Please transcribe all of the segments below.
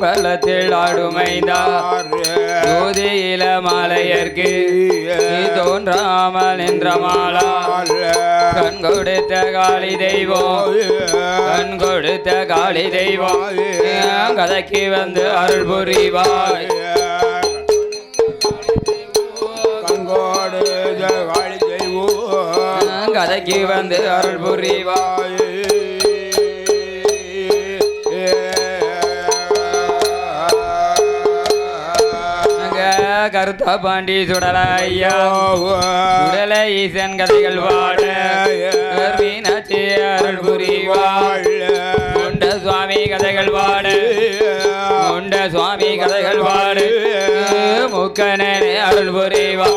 அம்பலத்தில் ஆடுமைந்தார் ஜோதியில மாலையர்க்கு தோன்றாமல் நின்ற மாலா. கண் கொடுத்த காளி தெய்வம் கண் கொடுத்த காளி தெய்வம் கதைக்கு வந்து அருள் புரிவாய்? கதைக்கு வந்து அருள் புரிவாய்? கருத்த பாண்டி சுடல ஐயா. சுடல ஈசன் கதைகள் வாட மீனாட்சி அருள் புரிவாய் கொண்ட சுவாமி கதைகள் பாடு கொண்ட சுவாமி கதைகள் பாடு முக்கனே அருள் புரிவா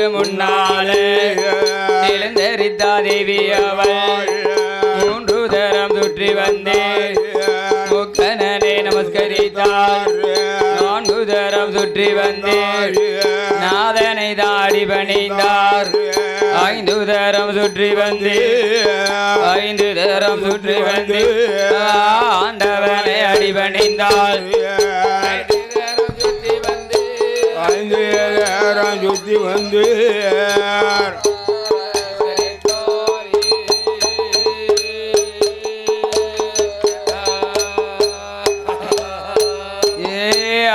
ஈசனுக்கு முன்னாலே. எழுந்தரித்தா தேவி அவள். மூன்று தரம் சுற்றி வந்தே. முக்கனனை நமஸ்கரித்தார் நான்கு தரம் சுற்றி வந்தே. நாதனை தாடி பணிந்தார். ஐந்து தரம் சுற்றி வந்து. ஐந்து தரம் சுற்றி வந்து. ஆண்டவனை அடிபணிந்தாள்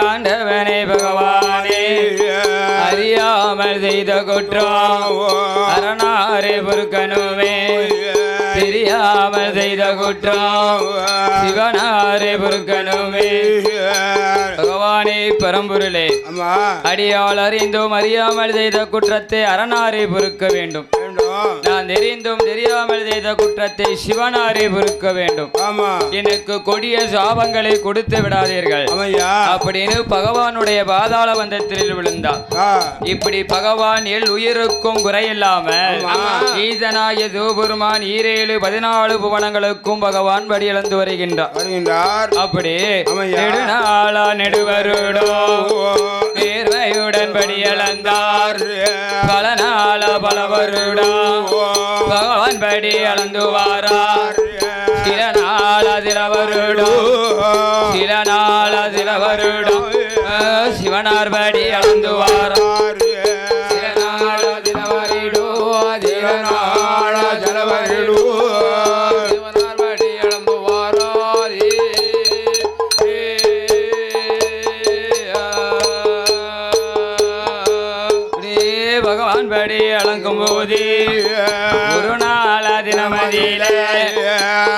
ஆண்டவனே பகவானே அறியாமல் செய்த குற்றம் அரணாரே பொறுக்கணுமே. தெரியாமல் செய்த குற்றம். சிவனாரே பொறுக்கணுமே. பகவானே பரம்பொருளே. அடியால் அறிந்தும் அறியாமல் செய்த குற்றத்தை அரணாரே பொறுக்க வேண்டும். நான் தெரிந்தும் தெரியாமல் செய்த குற்றத்தை சிவனாரே பொறுக்க வேண்டும். ஆமா எனக்கு கொடிய சாபங்களை கொடுத்து விடாதீர்கள். அப்படின்னு பகவானுடைய பாதாள வந்தத்தில் விழுந்தார். இப்படி பகவான் எல் உயிருக்கும் குறையில்லாமல் ஆமா. ஈசனாகிய சிவபெருமான் ஈரேழு பதினாலு புவனங்களுக்கும் பகவான் படியளந்து வருகின்றார். வருகின்றார். அப்படி. நெடுநாளா நெடுவருடோ. நேர்மையுடன் படியளந்தார் பல நாள பல வருடம் பகவான் படி அளந்துவாரார். சில நாள சில வருடம் சில நாள சில வருடம் சிவனார் படி அளந்து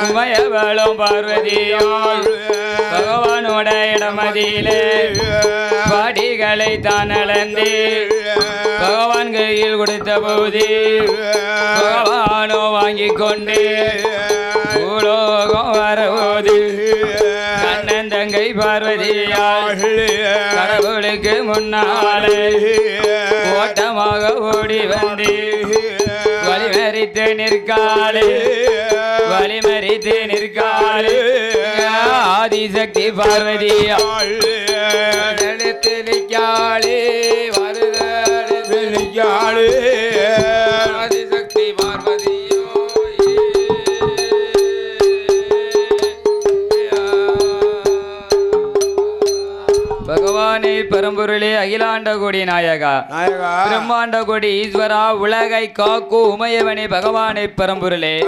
உமையவளும் பார்வதியும் பகவானோட இடமதியிலே பாடிகளை தான் அளந்து பகவான் கையில் கொடுத்த போது பகவானோ வாங்கி கொண்டு பூலோகம் வரும்போது கண்ணன் தங்கை பார்வதியால் கடவுளுக்கு முன்னாலே ஓட்டமாக ஓடி வந்து வழிமறித்து நிற்காளே வழிமறித்து நிற்காள் ஆதிசக்தி பார்வதி எடுத்து நிற்காளே வருதே பகவானே பரம்பொருளே அகிலாண்ட கோடி நாயகா. நாயகா. பிரம்மாண்ட கோடி ஈஸ்வரா உலகை காக்கும் உமையவனே பகவானே பரம்பொருளே.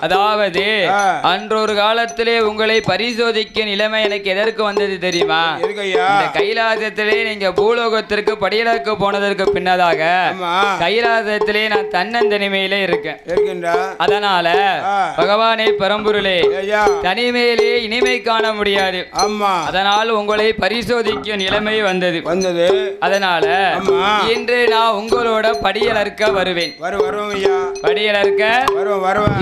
அதாவது. அன்றொரு காலத்திலே உங்களை பரிசோதிக்க நிலைமை எனக்கு எதற்கு வந்தது தெரியுமா? இந்த கைலாசத்திலே நீங்க பூலோகத்திற்கு படியிலக்கு போனதற்கு பின்னதாக கைலாசத்திலே நான் தன்னந்தனிமையிலே இருக்கேன். அதனால. பகவானே பரம்பொருளே தனிமையிலே இனிமை காண முடியாது. அதனால் உங்களை பரிசோதிக்க படிக்கும் நிலைமை வந்தது. வந்தது. அதனால. இன்று நான் உங்களோட படியலர்க்க வருவேன். வரு வருவோம் ஐயா. படியலர்க்க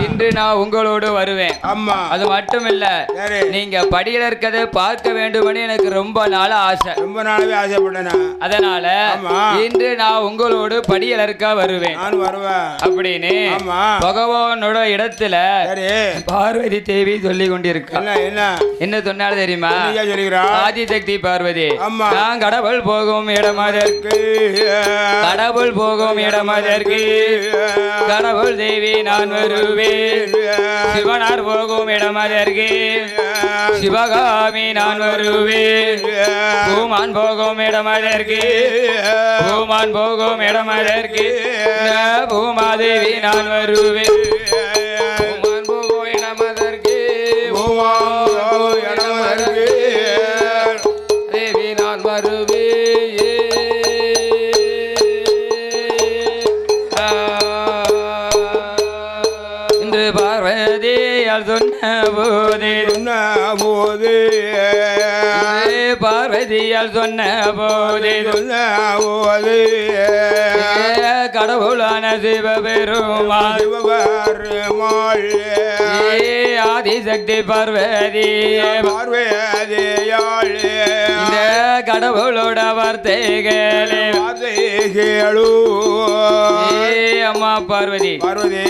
இன்று நான் உங்களோடு வருவேன். ஆமா. அது மட்டும் இல்ல நீங்க படியலர்க்கதை பார்க்க வேண்டும்னு எனக்கு ரொம்ப நாள் ஆசை. ரொம்ப நாளாவே ஆசைப்பட்டேனா? அதனால. இன்று நான் உங்களோடு படியலர்க்க வருவேன். நான் வருவேன். அப்படின்னு பகவானோட இடத்துல பார்வதி தேவி சொல்லி கொண்டிருக்கா. என்ன சொன்னாலும் தெரியுமா? ஆதிசக்தி பார்வதி. ஆமா. நான் கடவுள் போகும் இடமதற்கு கடவுள் போகும் இடமதற்கு கடவுள் தேவி நான் வருவேன். சிவனார் போகும் இடமதற்கு சிவகாமி நான் வருவேன். பூமான் போகும் இடமதற்கு பூமான் போகும் இடமதற்கு பூமாதேவி நான் வருவேன். போது. பார்வதியால் சொன்ன போதே. போது. கடவுளான சிவபெருமாள். சிவபெருமாள் ஆதிசக்தி பார்வதி. பார்வையாள் இந்த கடவுளோட வார்த்தைகளே. கேளு ஏ அம்மா பார்வதி பார்வதி.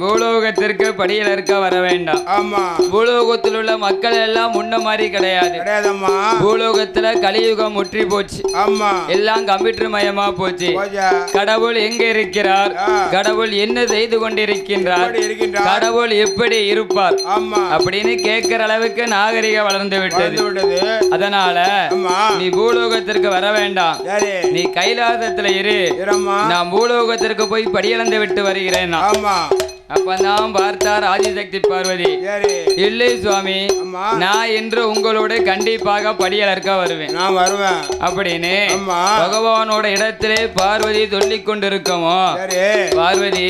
பூலோகத்திற்கு படியில் இருக்க வர வேண்டாம். ஆமா. பூலோகத்தில் உள்ள மக்கள் எல்லாம் முன்ன மாதிரி கிடையாது. கிடையாதம்மா. பூலோகத்துல கலியுகம் முற்றி போச்சு. ஆமா. எல்லாம் கம்ப்யூட்டர் மயமா போச்சு. கடவுள் எங்க இருக்கிறார். கடவுள் என்ன செய்து கொண்டிருக்கின்றார்? கடவுள் எப்படி இருப்பார்? அப்படின்னு கேட்கிற அளவுக்கு நாகரிகம் வளர்ந்து விட்டது. அதனால நீ பூலோகத்திற்கு வர வேண்டாம். நீ கைலாசத்துல இரு. நான் பூலோகத்திற்கு போய் படியிழந்து விட்டு வருகிறேன். ஆமா. அப்பதான் பார்த்தார் ஆதிசக்தி பார்வதி. இல்லை சுவாமி நான் இன்று உங்களோட கண்டிப்பாக படியலர்க்க வருவேன். நான் வருவேன். அப்படின்னு பகவானோட இடத்திலே பார்வதி சொல்லிக் கொண்டிருக்கோமோ? பார்வதி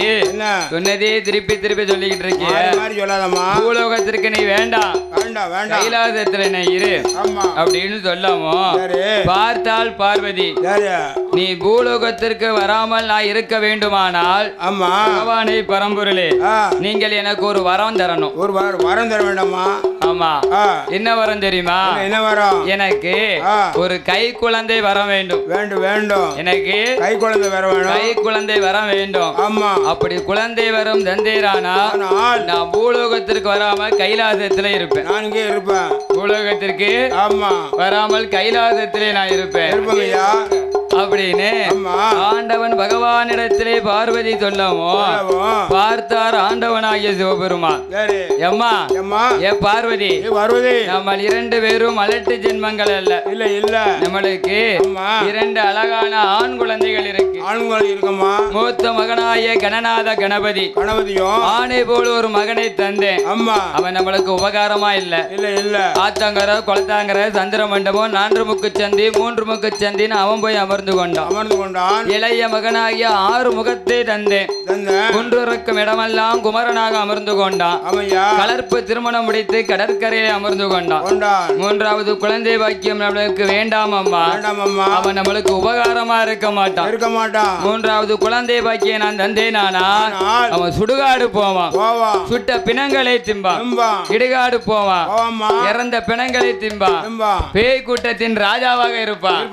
சொன்னதே திருப்பி திருப்பி சொல்லிக்கிட்டு இருக்கிய பூலோகத்திற்கு நீ வேண்டாம் கைலாசத்துல நீ இரு. அப்படின்னு சொல்லாமோ? பார்த்தால் பார்வதி நீ பூலோகத்திற்கு வராமல் நான் இருக்க வேண்டுமானால் பகவானை பரம்பொருளே நீங்கள் எனக்கு ஒரு வரம் தரணும். ஒரு வாரம் தர வேண்டாமா ஆமா. என்ன வரம் தெரியுமா? என்ன வரம்? எனக்கு ஒரு கை குழந்தை வர வேண்டும். வேண்டும் வேண்டும். எனக்கு கை குழந்தை வர வேணும். கை குழந்தை வர வேண்டும். ஆமா. அப்படி குழந்தை வரும் தந்தேரானா நான் பூலோகத்திற்கு வராம கைலாசத்துல இருப்பேன். நான் இங்கே இருப்பேன். பூலோகத்திற்கு ஆமா. வராமல் கைலாசத்திலே நான் இருப்பேன். இருப்பேன் அப்படின்னு ஆண்டவன் பகவானிடத்திலே பார்வதி சொல்லவும். பார்த்தார் ஆண்டவனாகிய சிவபெருமான். எம்மா ஏ பார்வதி நம்ம இரண்டு பேரும் மலட்டு ஜென்மங்கள் அல்ல. இல்ல இல்ல. நம்மளுக்கு இரண்டு அழகான ஆண் குழந்தைகள் இருக்கு. ஆண்கள் இருக்கம்மா மூத்த மகனாய கணநாத கணபதி. கணபதியும் ஆணை போல ஒரு மகனை தந்தேன். அம்மா அவன் நம்மளுக்கு உபகாரமா இல்ல. இல்ல இல்ல. ஆத்தங்கர குளத்தாங்கர சந்திர மண்டபம் நான்கு முக்கு சந்தி மூன்று முக்கு சந்தின்னு அவன் போய் அமர்ந்து கொண்டான். அமர்ந்து கொண்டான். இளைய மகனாகிய ஆறு முகத்தை தந்தேன் தந்த. குன்றிருக்கும் இடமெல்லாம் குமரனாக அமர்ந்து கொண்டான். கலர்ப்பு திருமணம் முடித்து கடற்கரையில் அமர்ந்து கொண்டான். மூன்றாவது குழந்தை பாக்கியம் நம்மளுக்கு வேண்டாம் அம்மா. அவன் நம்மளுக்கு உபகாரமா இருக்க மாட்டான். இருக்க மாட்டான். மூன்றாவது குழந்தை பாக்கியம் நான் தந்தேனானா அவன் சுடுகாடு போவான். சுட்ட பிணங்களை திம்பான். இடுகாடு போவான். இறந்த பிணங்களை திம்பான். பேய் கூட்டத்தின் ராஜாவாக இருப்பான்.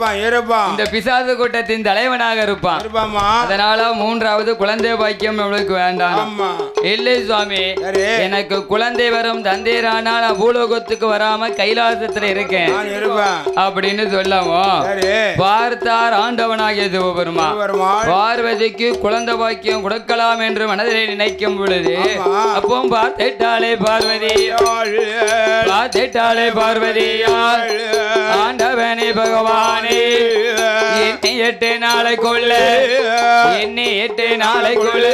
இந்த பிசாசு கூட்டத்தின் தலைவனாக இருப்பான். அதனால மூன்றாவது குழந்தை பாக்கியம் நம்மளுக்கு வேண்டாம். இல்லை சுவாமி எனக்கு குழந்தை வரும் தந்தேரானா நான் பூலோகத்துக்கு வராம கைலாசத்துல இருக்கேன். அப்படின்னு சொல்லவும் பார்த்தார் ஆண்டவனாகிய சிவபெருமா பார்வதிக்கு குழந்தை பாக்கியம் கொடுக்கலாம் என்று மனதிலே நினைக்கும் பொழுது. அப்போ பார்த்துட்டாளே பார்வதி. பார்த்துட்டாளே பார்வதியார் ஆண்டவனே பகவானே. எண்ணி எட்டு நாளை எண்ணி எட்டு நாளை கொள்ள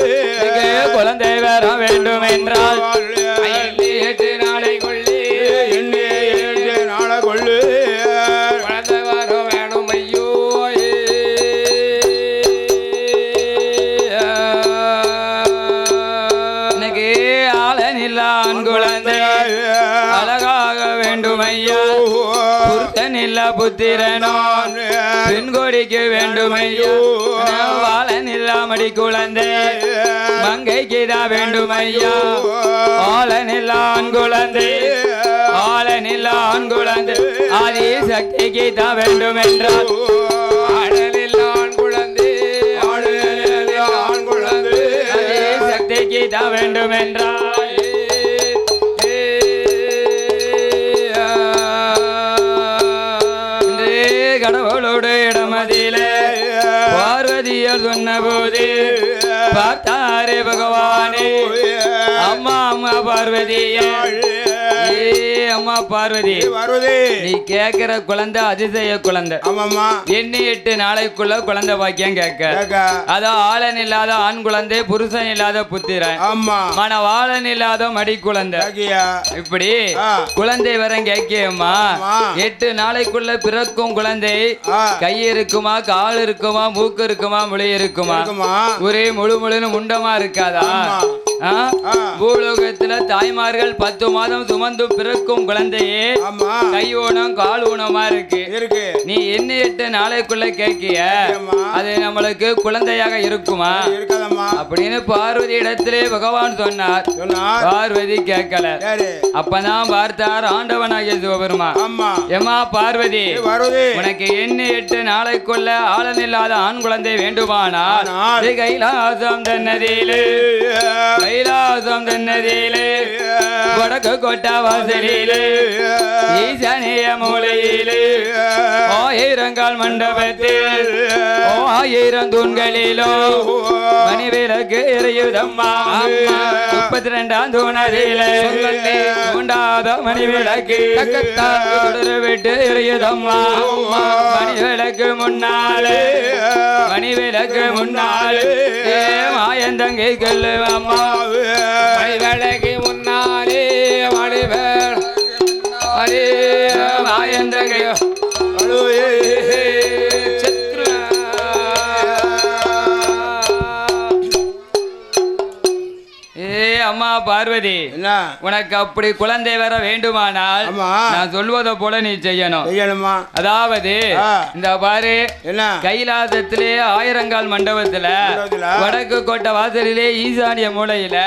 குழந்தை வர வேண்டும் என்றால் எண்ணி எட்டு நாளை கொள்ளே நாளை கொள்ளு குழந்தை வர வேணும் ஐயோ எனக்கு ஆளனில்லான் குழந்தை அழகாக வேண்டும் ஐயா புருஷன் இல்ல பெண்கொடிக்கு வேண்டுமையோ. வாழனில்லாமடி குழந்தை. மங்கைக்கு தான் வேண்டுமையா. ஆளனில்லான் குழந்தை ஆளனில்லான் குழந்தை ஆதி சக்திக்கு தான் வேண்டும் என்றால் ஆடலில்லான் குழந்தை ஆடலில்லான் குழந்தை ஆதி சக்திக்கு தான் வேண்டும் என்றால் கடவுளோடு இடமதியிலே பார்வதியர் சொன்னபோது பார்த்தாரே பகவானே. அம்மா அம்மா பார்வதியாள் அம்மா பார்வதி. வருது நீ கேக்குற குழந்தை அதிசய குழந்தை. ஆமாம்மா. எண்ணி எட்டு நாளைக்குள்ள குழந்தை பாக்கியம் கேட்க. கேக்கா அதோ ஆளன் இல்லாத ஆண் குழந்தை புருஷன் இல்லாத புத்திரன். ஆமா. மனவாளன் இல்லாத மடி குழந்தை. இப்படி. குழந்தை வரம் கேக்கியம்மா. எட்டு நாளைக்குள்ள பிறக்கும் குழந்தை. கை இருக்குமா கால் இருக்குமா மூக்கு இருக்குமா முளை இருக்குமா? ஒரே முழு முழுன்னு முண்டமா இருக்காதா. பூலோகத்துல தாய்மார்கள் பத்து மாதம் சுமந்து பிறக்கும் குழந்தையே கை ஊனம் கால் ஊனமா இருக்கு. இருக்கு. நீ என்ன எட்டு நாளைக்குள்ள கேட்கிய. அது நம்மளுக்கு குழந்தையாக இருக்குமா? அப்படின்னு பார்வதி இடத்திலே பகவான் சொன்னார். பார்வதி கேட்கல. அப்பதான் பார்த்தார் ஆண்டவனாகிய சிவபெருமான். ஆமா. ஏமா பார்வதி உனக்கு என்ன எட்டு நாளைக்குள்ள ஆளன் இல்லாத ஆண் குழந்தை வேண்டுமானால்? கைலாசம் தன்னதியிலே. கைலாசம் தன்னதியிலே. வடக்கு கொட்டா வாசலிலே ஈசானிய மூலையிலே ஆயிரங்கால் மண்டபத்தில் ஆயிரம் தூண்களிலோ மணிவிளக்கு எரியுதம்மா முப்பத்தி ரெண்டாம் தூணரிலே உண்டாத மணிவிளக்கு தொடர விட்டு எரியுதம்மா மணிவிளக்கு முன்னாலே மணிவிளக்கு முன்னாலே மாயந்தங்கை கல்லு அம்மா மணிவிளக்கு மாயந்தங்கை பார்வதி உனக்கு அப்படி குழந்தை வர வேண்டுமானால் நான் சொல்வதை போல நீ செய்யணும். செய்யணுமா? அதாவது. இந்த பாரு கைலாசத்திலே ஆயிரங்கால் மண்டபத்துல. வடக்கு கோட்டை வாசலிலே ஈசானிய மூலையில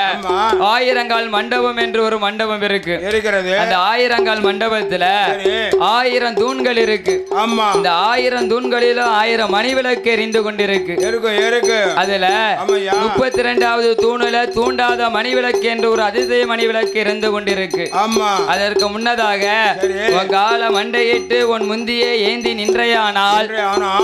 ஆயிரங்கால் மண்டபம் என்று ஒரு மண்டபம் இருக்கு. இருக்கிறது. அந்த ஆயிரங்கால் மண்டபத்துல ஆயிரம் தூண்கள் இருக்கு. ஆமா. இந்த ஆயிரம் தூண்களிலும் ஆயிரம் மணிவிளக்கு எரிந்து கொண்டிருக்கு. அதுல முப்பத்தி ரெண்டாவது தூணுல தூண்டாத மணிவிளக்கு என்று ஒரு அதிசய மணிவிளக்கு இருந்து கொண்டிருக்கு. ஆமா. அதற்கு முன்னதாக. உன் கால மண்டையிட்டு உன் முந்தியே ஏந்தி நின்றையானால்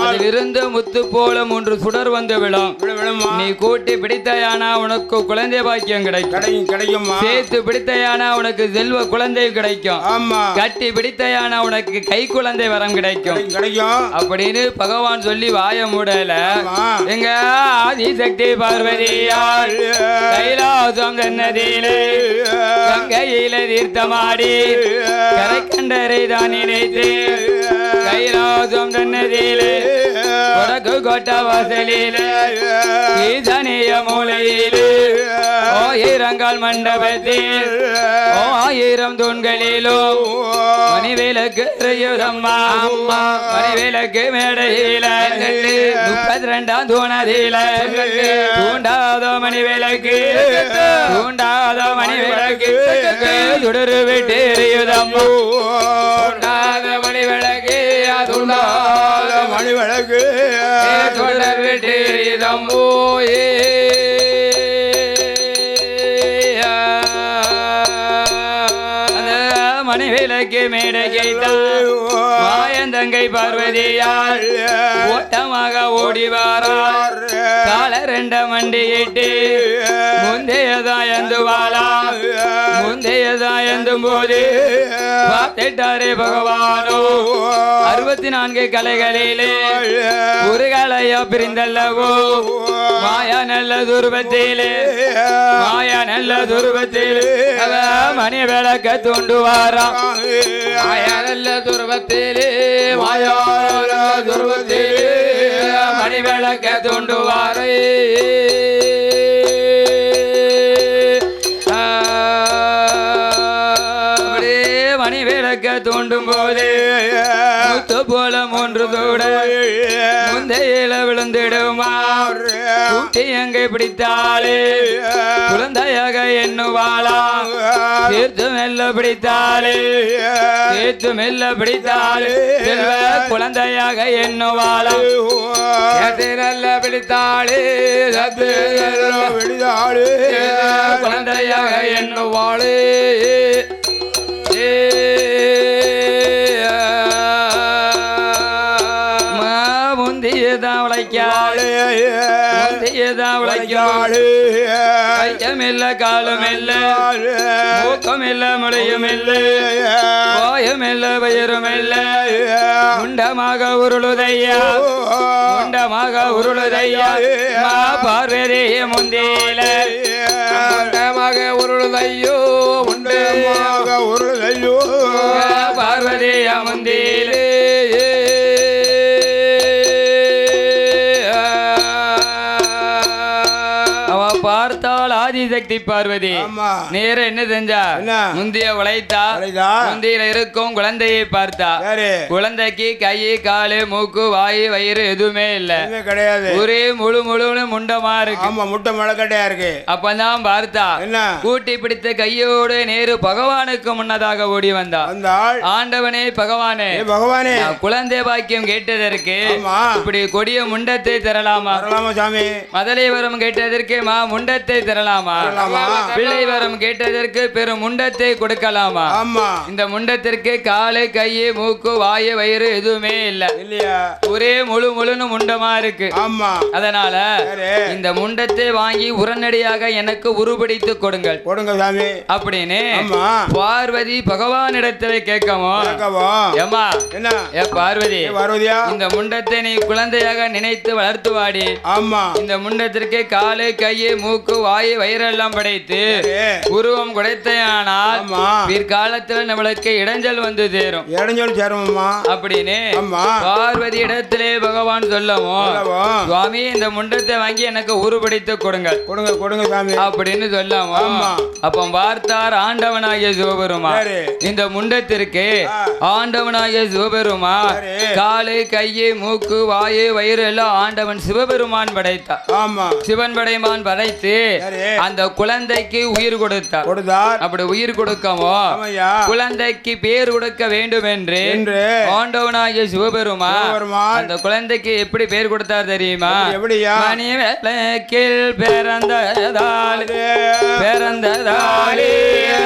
அதிலிருந்து முத்து போல மூன்று சுடர் வந்து விழும். விழு விழுமா? நீ கூட்டி பிடித்தாயானா உனக்கு குழந்தை பாக்கியம் கிடைக்கும். கிடைக்கும் சேர்த்து பிடித்தாயானா உனக்கு செல்வ குழந்தை கிடைக்கும். ஆமா. கட்டி பிடித்தாயானா உனக்கு கை குழந்தை வரம் கிடைக்கும். கிடைக்கும் அப்படின்னு பகவான் சொல்லி வாய மூடல. எங்க ஆதிசக்தி பார்வதியால் கைலாசம் தன்னதியிலே கங்கையில. தீர்த்தமாடி. கரை கண்டரை தான் நினைத்தேன். கைலாசம் தன்னதியிலே கொடக்கு கோட்ட வாசலிலே ஈசனிய மூலையிலே ஆயிரங்கால் மண்டபத்தில் ஆயிரம் தூண்களிலோ மணிவிலக்கு அம்மா அம்மா மணிவிளக்கு மேடையில முப்பத்தி ரெண்டாம் தூணதில தூண்டாத மணிவிளக்கு தூண்டாத மணிவிளக்கு சுடரு விட்டு எரியுதம்மா மணி விளக்கு சுடர் விட்டு எரியுதம்மோ ஏ அந்த மணிவிளக்கு மேடையை மாயந்தங்கை பார்வதியால் ஓட்டமாக ஓடி வாரார். கால ரெண்ட மண்டியிட்டு முந்தையதா முந்தையதாயந்து வாழா முந்தையதா முந்தையதாயந்தும் போது பார்த்துட்டாரே பகவானோ. அறுபத்தி நான்கு கலைகளிலே ஒரு கலையா பிரிந்தல்லவோ. மாயா நல்ல துருபத்திலே மாயா நல்ல துருபத்திலே மணி விளக்க தூண்டுவாரா மாயா நல்ல துருபத்திலே மாயார துருவத்தே மணிவிளக்க மணி விளக்க தூண்டு வாரே அப்படியே மணி தூண்டும் போது முத்து மூன்று தூட. முந்தையில விழுந்திடுமா எங்கே பிடித்தாளே குழந்தையாக எண்ணுவாளா? தீர்த்து மெல்ல பிடித்தாளே தீர்த்து மெல்ல பிடித்தாளே செல்வ குழந்தையாக எண்ணுவாளா? நல்ல பிடித்தாளே பிடித்தாளே குழந்தையாக எண்ணுவாளே. முடியும் இல்ல கோயம் இல்ல பயிரும் இல்ல முண்டமாக உருளுதையா. முண்டமாக உருளுதையா. பார்வதி முந்தியில. மண்டமாக உருளையோ உண்டு ஒரு ஐயோ பார்வதி முந்தியில. ஆதிசக்தி பார்வதி. நேர என்ன செஞ்சா? முந்திய உழைத்தா? முந்தியில இருக்கும் குழந்தையை பார்த்தா. குழந்தைக்கு கை காலு மூக்கு வாய் வயிறு எதுவுமே இல்ல. கிடையாது. ஒரே முழு முழுன்னு முண்டமா இருக்கு. ஆமா முட்டை மழைக்கட்டையா இருக்கு. அப்பதான் பார்த்தா கூட்டி பிடித்த கையோடு நேரு பகவானுக்கு முன்னதாக ஓடி வந்தா. வந்தாள். ஆண்டவனே பகவானே பகவானே. குழந்தை பாக்கியம் கேட்டதற்கு இப்படி கொடிய முண்டத்தை தரலாமா? சாமி? மதலை வரம் கேட்டதற்கு மா முண்டத்தை தரலாமா. தரலாமா? பிள்ளை வரம் கேட்டதற்கு பெரும் முண்டத்தை கொடுக்கலாமா? ஆமா. இந்த முண்டத்திற்கு காலு கை மூக்கு வாயு வயிறு எதுவுமே இல்ல. இல்லையா. ஒரே முழு முழுன்னு முண்டமா இருக்கு. ஆமா. அதனால இந்த முண்டத்தை வாங்கி உடனடியாக எனக்கு உருப்படித்து கொடுங்கள். கொடுங்க சாமி. அப்படின்னு ஆமா. பார்வதி பகவானிடத்துல கேட்கவும் கேட்கவோ ஏமா என்ன? ஏ பார்வதி பார்வதியா? இந்த முண்டத்தை நீ குழந்தையாக நினைத்து வளர்த்து வாடி. ஆமா. இந்த முண்டத்திற்கு காலு கை மூக்கு வாயு வயிறெல்லாம் படைத்து சரி. உருவம் குடைத்தையானால் பிற்காலத்துல நம்மளுக்கு இடைஞ்சல் வந்து சேரும் இடைஞ்சல் சேருமம்மா அப்படின்னு பார்வதி இடத்திலே பகவான் சொல்லவும் சொல்லவோ? சுவாமி இந்த முண்டத்தை வாங்கி எனக்கு உருப்படித்து கொடுங்கள் கொடுங்க கொடுங்க சாமி அப்படின்னு சொல்லவும். அப்ப பார்த்தார் ஆண்டவனாகிய சிவபெருமா. இந்த முண்டத்திற்கு. ஆண்டவனாகிய சிவபெருமா. காலு கையு மூக்கு வாயு வயிறு எல்லாம் ஆண்டவன் சிவபெருமான் படைத்தார் ஆமா சிவன் படைமான் படைத்து. அந்த குழந்தைக்கு உயிர் கொடுத்தார். கொடுத்தார். அப்படி உயிர் கொடுக்கவும் ஆமையா. குழந்தைக்கு பேர் கொடுக்க வேண்டும் என்று ஆண்டவனாகிய சிவபெருமா அந்த குழந்தைக்கு எப்படி பேர் கொடுத்தார் தெரியுமா? எப்படியா? மணி விளக்கில் பிறந்ததால் பிறந்ததாலே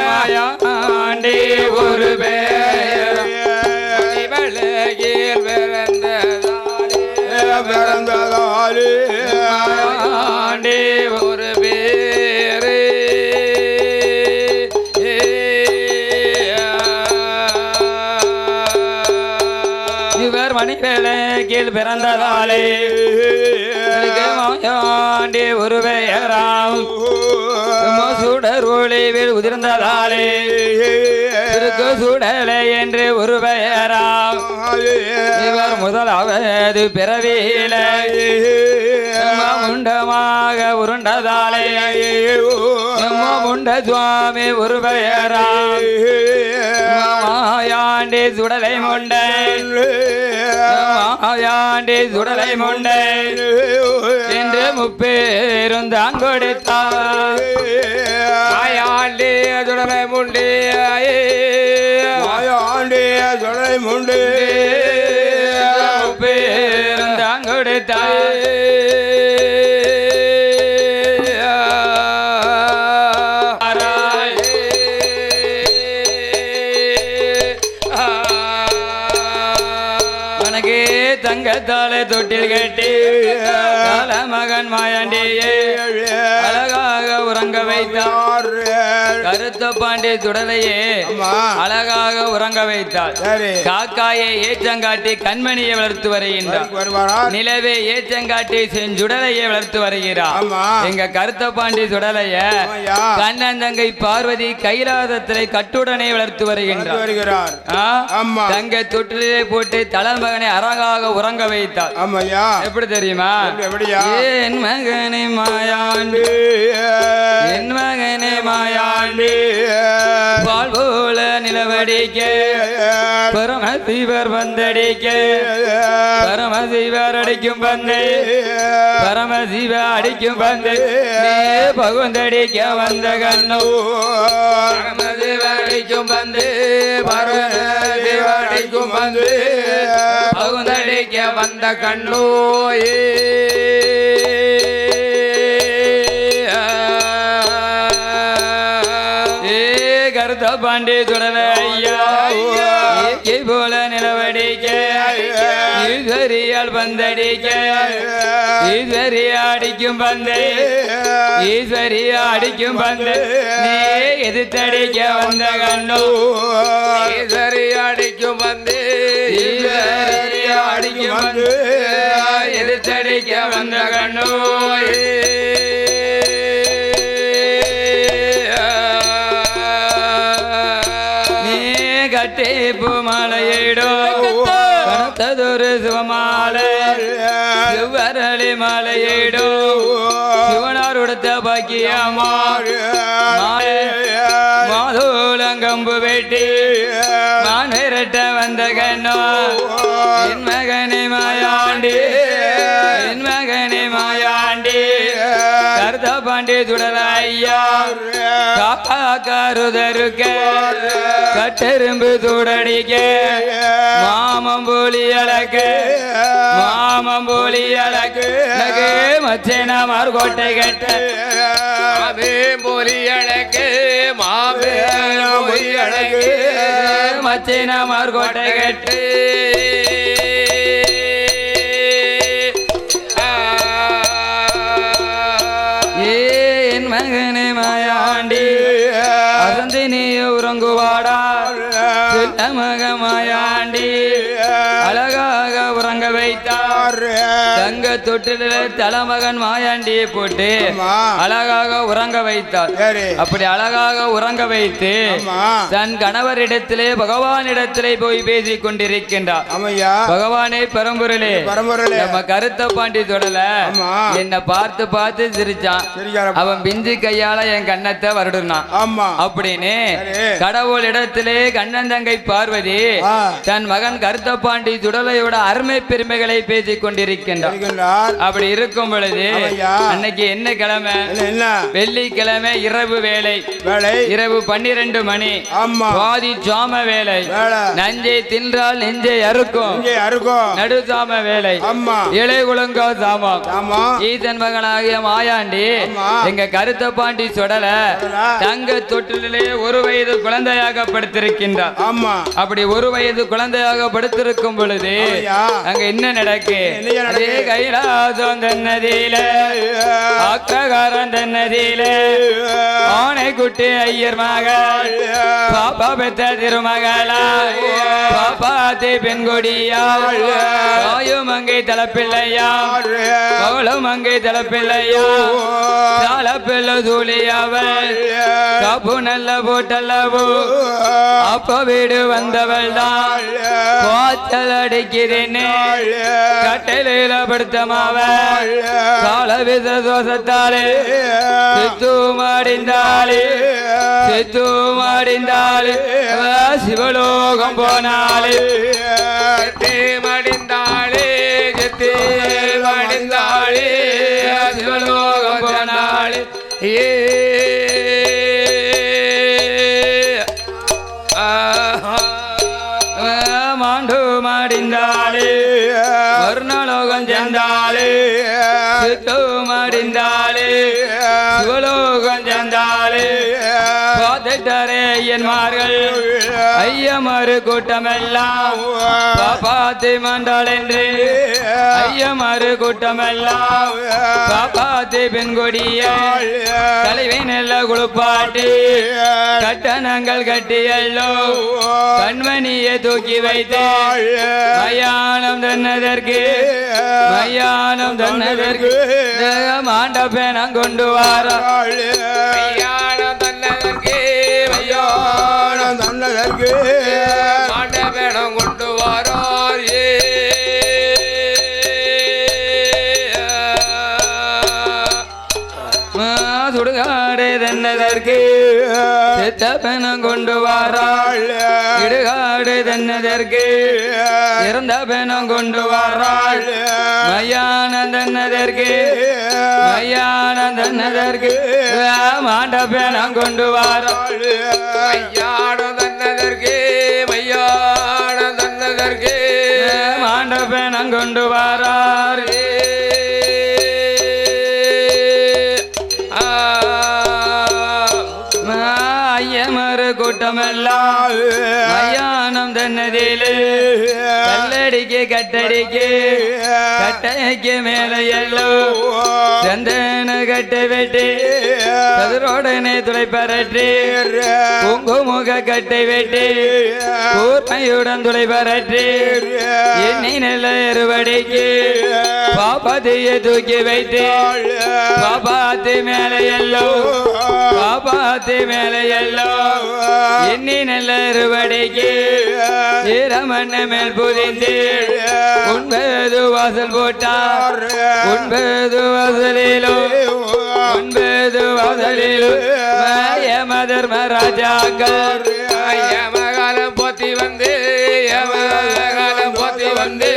மாயாண்டி ஒரு பேர் விளகில் பிறந்ததாலே பிறந்ததாலே. விளக்கில் பிறந்ததாலே. ஆண்டே மாயாண்டி ஒரு பெயராம் சுடர் ஒளிவில் உதிர்ந்ததாலே. திருக்கு சுடலை என்று ஒரு பெயராம் இவர் முதலாவது பிறவியில. முண்டமாக உருண்டதாலே. முண்ட சுவாமி ஒரு பெயராம் மாயாண்டி சுடலை முண்டை. மாயாண்டி சுடலை முண்டை என்று முப்பேருந்தான் கொடுத்தார் ஆயாண்டி சுடலை முண்டி மாயாண்டிய சொலை முண்டு முப்பேருந்தான் கொடுத்தார் தொட்டில் கட்டி மகன் மாயாண்டியே அழகாக உறங்க வைத்தார். கருத்த பாண்டி துடலையே அழகாக உறங்க வைத்தார். காக்காயை ஏற்றங்காட்டி கண்மணியை வளர்த்து வருகின்றார். நிலவே ஏற்றங்காட்டி செஞ்சுடலையை வளர்த்து வருகிறார். எங்க கருத்த பாண்டி சுடலைய. கண்ணன் தங்கை பார்வதி கைலாசத்திலே கட்டுடனே வளர்த்து வருகின்றார். தங்க தொட்டிலே போட்டு தலைமகனை அழகாக உறங்க வைத்தார். எப்படி தெரியுமா? என் மகனே மாயாண்டி. என் மகனே மாயாண்டி. பால் போல நிலவடிக்க. பரமசிவர் வந்தடிக்க. பரமசிவர் அடிக்கும் பந்து. பரமசிவ அடிக்கும் பந்து. பகுந்தடிக்க வந்த கண்ணோ. பரமசிவ அடிக்கும் பந்து. பரமசிவ அடிக்கும் பந்து. பகுந்தடிக்க வந்த கண்ணோயே பாண்டி தொடர ஐயா. இயற்கை போல நிலவடிக்க. ஈஸ்வரியால் பந்தடிக்க. ஈஸ்வரி அடிக்கும் பந்து. ஈஸ்வரி அடிக்கும் பந்து. நீ எதிர்த்தடிக்க வந்த கண்ணு. ஈஸ்வரி அடிக்கும் வந்து ஈஸ்வரி அடிக்கும் பந்து. எதிர்த்தடிக்க வந்த கண்ணு. மாலையிடோ சிவனார் உடுத்த பாக்கியமா? மாதோலங்கம்பு வெட்டி. மானிரட்ட வந்த கண்ணோ என் மகனை மாயாண்டி. என் மகனை மாயாண்டி. கருத்த பாண்டி சுடல ஐயா காப்பா கருதருக்க கட்டெரும்பு துடடிக்க மாமம்பூலி அழக மா அழக அழகு. மச்சேனா மார்கோட்டை கட்ட மாமே பொலி அழகு மாமே பொலி அழகு. மச்சேனா மார்கோட்டை கட்டு. மகனே மாயாண்டி நீ உறங்குவாடா. மக மாயாண்டி வைத்தார். தங்க தொட்டில தலைமகன் மாயாண்டியை போட்டு. அழகாக உறங்க வைத்தார். அப்படி அழகாக உறங்க வைத்து தன் கணவரிடத்திலே பகவானிடத்திலே போய் பேசிக் கொண்டிருக்கின்றார். பகவானே பரம்பொருளே. பரம்பொருளே. நம்ம கருத்த பாண்டி தொடல. என்ன பார்த்து பார்த்து சிரிச்சான். அவன் பிஞ்சு கையால என் கண்ணத்தை வருடுனான். அப்படின்னு. கடவுள் இடத்திலே கண்ணந்தங்கை பார்வதி. தன் மகன் கருத்தப்பாண்டி சுடலையோட அருமை பெருமைகளை பேசிக் கொண்டிருக்கின்றார். அப்படி இருக்கும் பொழுது. அன்னைக்கு என்ன கிழமை? வெள்ளிக்கிழமை இரவு வேலை இரவு பன்னிரண்டு மணி. பாதி ஜாம வேலை நஞ்சை தின்றால் நெஞ்சை அறுக்கும். நடு சாம வேலை இலை குலுங்கோ சாமம். ஈசன் மகனாகிய மாயாண்டி. எங்க கருத்த பாண்டி சுடல. தங்க தொட்டிலே ஒரு வயது குழந்தையாக படுத்திருக்கின்றார் ஆமா. அப்படி ஒரு வயது குழந்தையாக படுத்திருக்கும் பொழுது. அங்க என்ன நடக்கு? அதே கைலாசம் தென்னதியில அக்ககாரம் தென்னதியில. ஆனை குட்டி ஐயர் மகள் பாப்பா பெத்த திருமகளா பாப்பாத்தி பெண்கொடியா வாயுமங்கை தலப்பிள்ளையா கோலமங்கை தலப்பிள்ளையா தலப்பிள்ள சூழியவள் காப்பு நல்ல போட்டல்லவோ அப்ப வீடு வந்தவள் தான் காய்ச்சல் அடிக்கிறேன்னு கட்டளையில படுத்தமாவள் கால விச தோசத்தாலே சித்து மாடிந்தாலே சித்து மாடிந்தாலே அவ சிவலோகம் போனாலே. வருணலோகம் மறிந்தால் ஐயன்மார்கள் ஐயமாறு கூட்டமெல்லாம் பாப்பாத்தி மண்டாள் என்று ஐயமாறு கூட்டமெல்லாம் பாப்பாத்தி பெண்கொடிய தலைவை நல்ல குளிப்பாட்டி கட்டணங்கள் கட்டியல்லோ கண்மணியை தூக்கி வைத்து மயானம் தன்னதற்கு மயானம் தன்னதற்கு மாண்டபேனம் கொண்டு வார. மாணவர்க்கு மண்டபேடம் கொண்டு வாரார். ஏ. சுடுகாடு தன்னதற்கு செத்தப்பனம் கொண்டு வாராள். இடுகாடு தன்னதற்கு இறந்த பெணம் கொண்டு வாராள். மையான தன்னதற்கு மையான தன்னதற்கு மாண்ட பெணம் கொண்டு வாராள். ஐயா மாண்ட பெணம் கொண்டு வாராள் ஐயமறு கூட்டமெல்லாம் மயானம் தன்னதிலே. கட்டடிக்கு கட்டடிக்கு. கட்டைக்கு மேல எல்லோ. சந்தன கட்ட வெட்டி சதுரோடனே துளை பரட்டி குங்குமுக கட்டை வெட்டி கூர்மையுடன் துளை பரட்டி எண்ணெய் நல்ல எருவடிக்கு பாபதியை தூக்கி வைத்து பாப்பாத்தி மேல எல்லோ. பாப்பாத்தி மேல எல்லோ. எண்ணி நல்ல இருவடிக்கு இரமண்ண மேல் புரிந்து உண்பது வாசல் போட்டார் உண்பது வாசலிலோ உண்பது வாசலிலோ யமதர்ம ராஜாக்கள் யமகாலம் போத்தி வந்து யமகாலம் போத்தி வந்து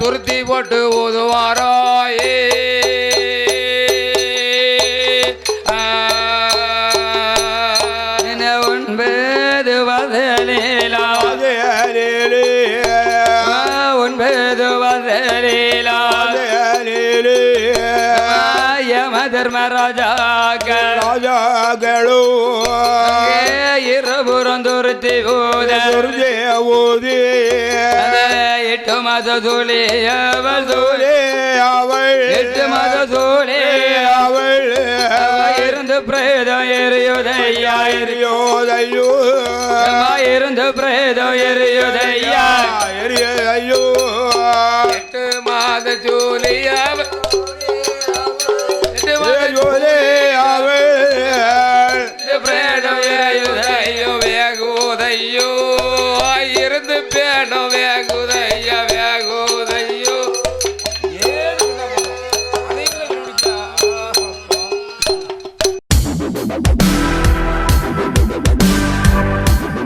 துருத்தி போட்டு எட்டு மாத சூழி அவள். சூழி ஓலே அவள். எட்டு மாத சூழி அவள். இருந்து பிரேதம் எரியுதையா. எரியோதையோ. இருந்து பிரேதம் எரியுதையா. எரியதையோ. எட்டு மாத ஜூலியா chorei.